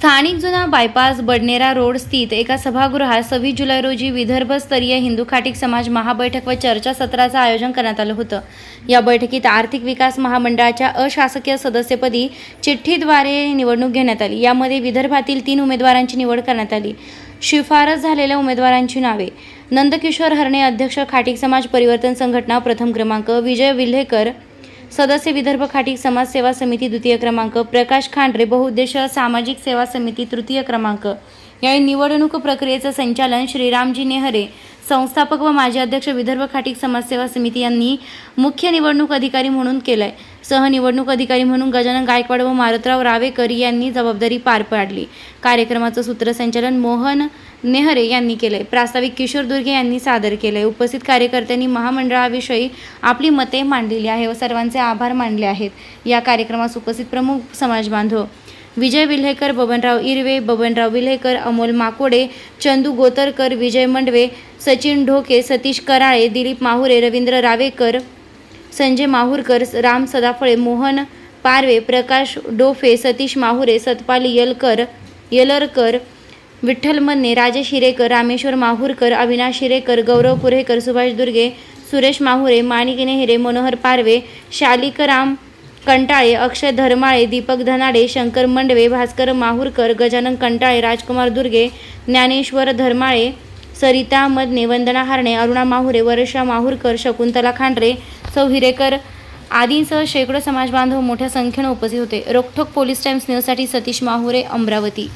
स्थानिक जुना bypass Badnera road स्थित एका सभागृहात सव्वीस जुलै रोजी विदर्भस्तरीय हिंदू खाटीक समाज महाबैठक व चर्चा सत्राचं आयोजन करण्यात आलं होतं. या बैठकीत आर्थिक विकास महामंडळाच्या अशासकीय सदस्यपदी चिठ्ठीद्वारे निवडणूक घेण्यात आली. यामध्ये विदर्भातील तीन उमेदवारांची निवड करण्यात आली. शिफारस झालेल्या उमेदवारांची नावे. नंदकिशोर हरणे अध्यक्ष खाटीक समाज परिवर्तन संघटना प्रथम क्रमांक विजय विल्हेकर सदस्य विदर्भ खाटीक समाज सेवा समिती द्वितीय क्रमांक प्रकाश खांडरे बहुउद्देशीय सामाजिक सेवा समिती तृतीय क्रमांक. या निवडणूक प्रक्रियेचं संचालन श्रीरामजी नेहरे संस्थापक व माजी अध्यक्ष विदर्भ खाटीक समाजसेवा समिती यांनी मुख्य निवडणूक अधिकारी म्हणून केलं आहे सहनिवडणूक अधिकारी म्हणून गजानन गायकवाड व मारुतराव रावेकर यांनी जबाबदारी पार पाडली. कार्यक्रमाचं सूत्रसंचालन मोहन नेहरे यांनी केलंय. प्रास्ताविक किशोर दुर्गे यांनी सादर केलंय. उपस्थित कार्यकर्त्यांनी महामंडळाविषयी आपली मते मांडलेली आहे व सर्वांचे आभार मानले आहेत. या कार्यक्रमास उपस्थित प्रमुख समाज बांधव विजय विल्हेकर बबनराव इरवे बबनराव विल्हेकर अमोल माकोडे चंदू गोतरकर विजय मंडवे सचिन ढोके सतीश कराळे दिलीप माहुरे रवींद्र रावेकर संजय माहूरकर राम सदाफळे मोहन पारवे प्रकाश डोफे सतीश माहुरे सतपाल यलकर यलरकर विठ्ठल मन्ने राजेश हिरेकर रामेश्वर माहूरकर अविनाश हिरेकर गौरव कुरेकर सुभाष दुर्गे सुरेश माहुरे माणिक नेहरे मनोहर पारवे शालिकराम कंटाळे अक्षय धर्माळे दीपक धनाडे शंकर मंडवे भास्कर माहूरकर गजानन कंटाळे राजकुमार दुर्गे ज्ञानेश्वर धर्माळे सरिता मदने वंदना हारणे अरुणा माहुरे वर्षा माहूरकर शकुंतला खांडरे सौ हिरेकर आदींसह शेकडो समाजबांधव मोठ्या संख्येनं उपस्थित होते. रोकठोक पोलीस टाइम्स न्यूजसाठी सतीश माहुरे अमरावती.